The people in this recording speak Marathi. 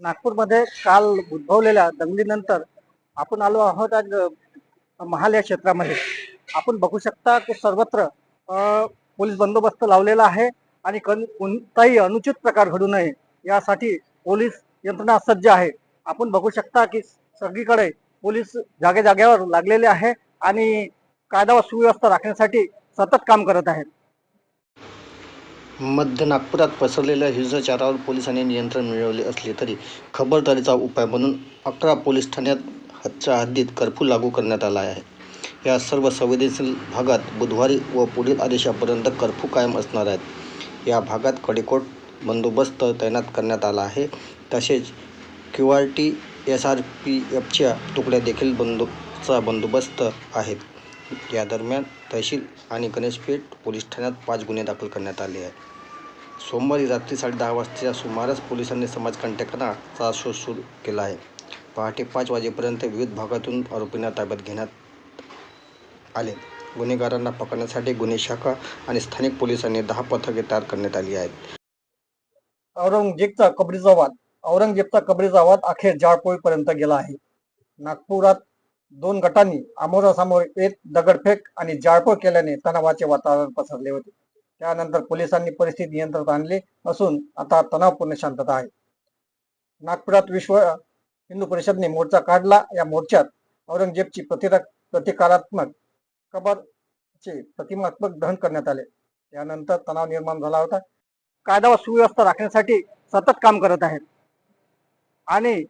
नागपूरमध्ये काल उद्भवलेल्या दंगलीनंतर आपण आलो आहोत आज महाल या क्षेत्रामध्ये. आपण बघू शकता की सर्वत्र पोलीस बंदोबस्त लावलेला आहे आणि कन- कोणताही अनुचित प्रकार घडू नये यासाठी पोलीस यंत्रणा सज्ज आहे. आपण बघू शकता की सगळीकडे पोलीस जागे जागेवर लागलेले आहे आणि कायदा व सुव्यवस्था राखण्यासाठी सतत काम करत आहेत. मध्य नागपुरात पसरलेल्या हिंसाचारावर पोलिसांनी नियंत्रण मिळवले असले तरी खबरदारीचा उपाय म्हणून अकरा पोलीस ठाण्यात हातच्या हद्दीत कर्फ्यू लागू करण्यात आला आहे. या सर्व संवेदनशील भागात बुधवारी व पुढील आदेशापर्यंत कर्फ्यू कायम असणार आहेत. या भागात कडेकोट बंदोबस्त तैनात करण्यात आला आहे. तसेच Q R T S R P एफच्या तुकड्या देखील बंदोचा बंदोबस्त आहेत या दरम्यान तहसील आणि गणेशपेठ पोलीस ठाण्यात पाच गुन्हे दाखल करण्यात आले आहेत. सोमवारी रात्री साडेदहा वाजताच्या सुमारास पोलिसांनी समाजकंटकांचा शोध सुरू केला आहे. पहाटे पाच वाजेपर्यंत विविध भागातून आरोपींना ताब्यात घेण्यात आले. गुन्हेगारांना पकडण्यासाठी गुन्हे शाखा आणि स्थानिक पोलिसांनी दहा पथके तयार करण्यात आली आहेत. औरंगजेबचा कबरीचा वाद औरंगजेबचा कबरीचा वाद अखेर जाळपोळीपर्यंत गेला आहे. नागपुरात दोन गटांनी आमोरासमोर येत दगडफेक आणि जाळपोळ केल्याने तणावाचे वातावरण पसरले होते. त्यानंतर पोलिसांनी परिस्थिती नियंत्रणात आणली असून आता तणावपूर्ण शांतता आहे. नागपुरात विश्व हिंदू परिषदने मोर्चा काढला. या मोर्चात औरंगजेबची प्रतिरा प्रतिकारात्मक कबरचे प्रतिमात्मक दहन करण्यात आले. त्यानंतर तणाव निर्माण झाला होता. कायदा व सुव्यवस्था राखण्यासाठी सतत काम करत आहेत. आणि